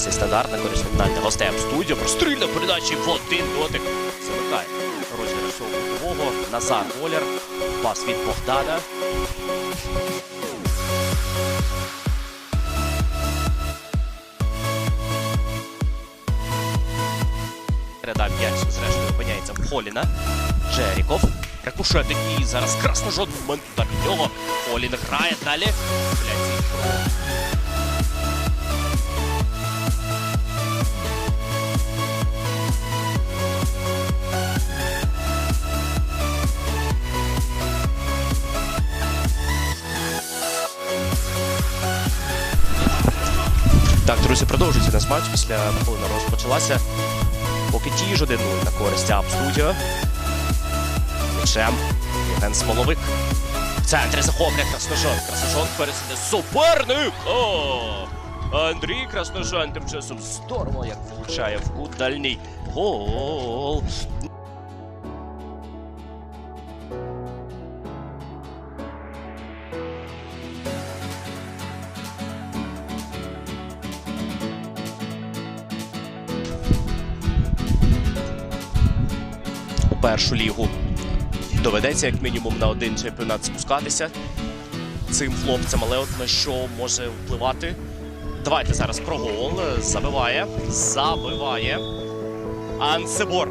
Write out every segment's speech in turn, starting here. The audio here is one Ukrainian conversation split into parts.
цей стандарт на користь номінальних гостей студіо. Прострільна передача і в один дотик. Замикає розіграш свого кутового. Назар Воляр. Пас від Богдана. Передав м'яч, зрештою опиняється в Холіна. Джеріков. Рикошет, який зараз красно-жодний момент удар від нього. Холін грає далі. Блядь, друзі, продовжується наш матч після хвилина розпочалася. Поки ті ж 1-0 на користь Аб Студіо. Мічем Євген Смоловик. В центрі захоплює Красножон. Красножон пересиде суперник! О! Андрій Красножон тим часом здорово як влучає в кут дальній гол. Першу лігу. Доведеться як мінімум на один чемпіонат спускатися цим хлопцям, але от на що може впливати. Давайте зараз про гол. Забиває. Забиває. Ансебор.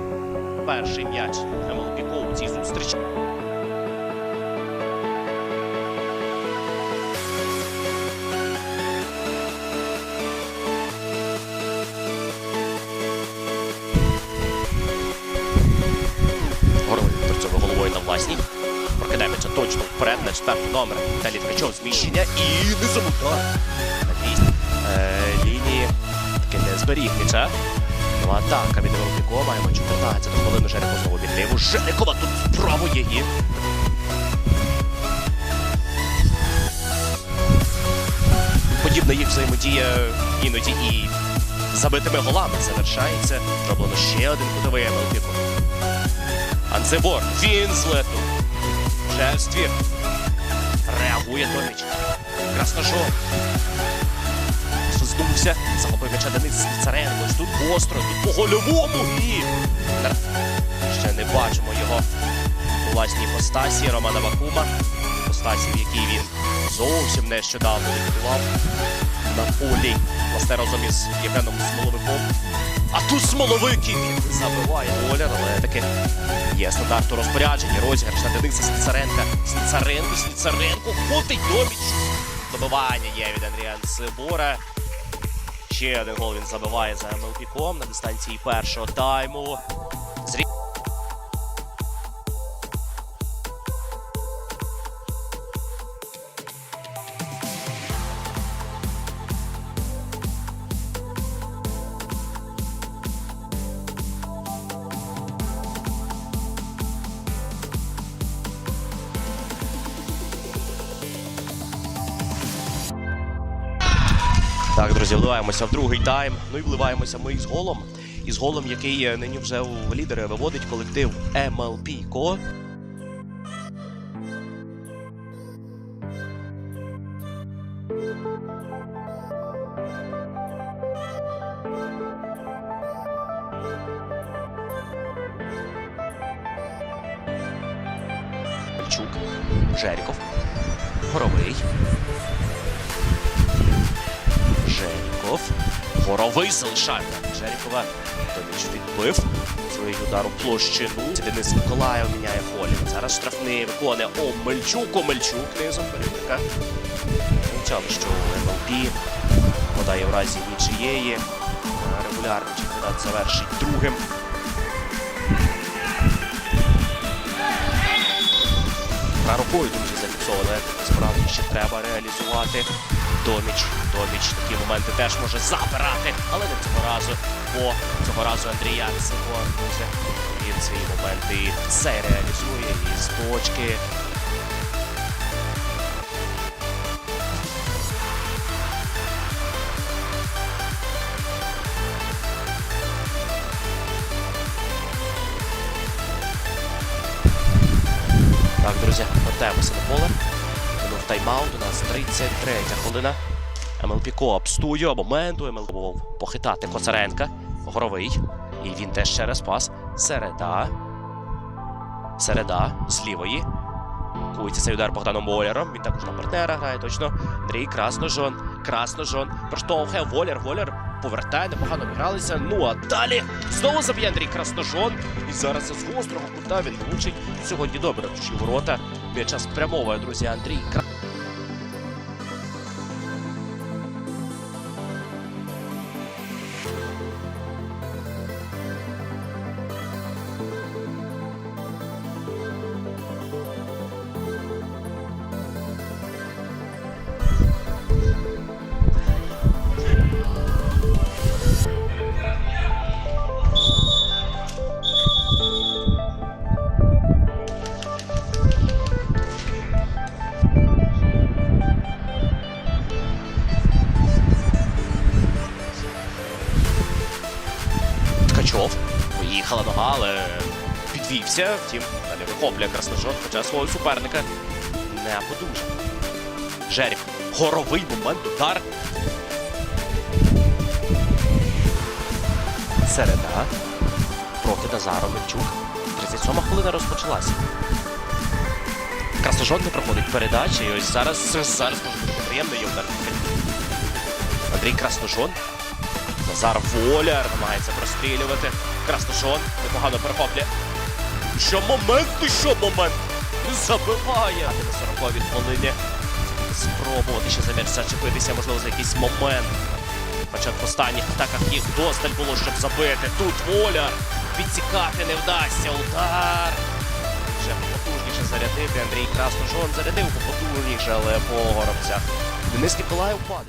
Перший м'яч МЛК у цій зустрічі. Вперед на четвертий номер. Далі Ткачов зміщення і низом удар. На вісь е, лінії таки не зберіг м'яча. Ну атака від Великого. Маємо 14 хвилину Жереков знову відліву. Жерекова тут справа є і подібна їх взаємодія іноді і забитими голами завершається. Зроблено ще один кутовий МЛП. Анцебор. Він з Вже ствір. Реагує Доміч. Красножов. Здувся. Захопив м'яча Денис Царенко. Тут гостро. Тут по гольовому. І... Ще не бачимо його у власній постасі Романа Вакума. Постасі, в якій він зовсім нещодавно дебютував на полі. Власне разом із Євгеном Смоловиком. А тут смоловики забиває Оляр, але таке є стандарту розпорядження. Розіграш на дивиться Сніцаренка. Сніцаренко, Сніцаренко, ходить доміч. Добивання є від Андрія Сибора. Ще один гол він забиває за МЛПіком на дистанції першого тайму. Так, друзі, вливаємося в другий тайм. Ну і вливаємося ми із голом. Із голом, який е, нині вже у лідери виводить колектив МЛП Ко. Мельчук, Жеріков, Горовий. Жеріков. Горовий залишає. Жерікова. Томіч відбив свою удар у площину. Це Денис Миколаєв міняє Холін. Зараз штрафний виконує Омельчук. Омельчук низом перевірка. Помічали, що МЛП подає в разі нічиєї. Регулярний чемпіонат завершить другим. Рукою дуже зафіксовано. Справді ще треба реалізувати. Доміч, Доміч такі моменти теж може забирати, але не цього разу, бо цього разу Андріян Симон дуже він свої моменти все реалізує із точки. Так, друзі, вертаємося на поле. Тайм-аут, у нас 33 хвилина. МЛП Коап студіо, моменту МЛП похитати Коцаренка. Горовий. І він теж через пас. Середа. Середа з лівої. Кується цей удар Богданом Воляром. Він також на партнера грає точно. Андрій Красножон. Красножон. Проштовхує Воляр. Воляр повертає, непогано гралися. Ну а далі знову заб'є Андрій Красножон. І зараз з гострого кута він влучить. Сьогодні добре точні ворота. М'яча спрямовує, друзі, Андрій Кра... Ткачов. Поїхала нога, але підвівся. Втім, далі вихоплює Красножон, хоча свого суперника не подужав. Жерів. Горовий момент, удар. Середа. Проти Назару Левчук. 37 хвилина розпочалася. Красножон не проходить передачі. І ось зараз, зараз може бути приємний удар. Андрій Красножон. Назар Воляр намагається прострілювати. Красношон непогано перехоплює. Що момент, ти що момент? Забиває. На 40 хвилині. Спробувати ще за м'яч зачепитися, можливо, за якийсь момент. В останніх атаках їх досталь було, щоб забити. Тут Воляр. Відсікати не вдасться. Удар. Вже потужніше зарядити. Андрій Красношон зарядив потужніше, але по горобцях. Денис Ніколаєв падає.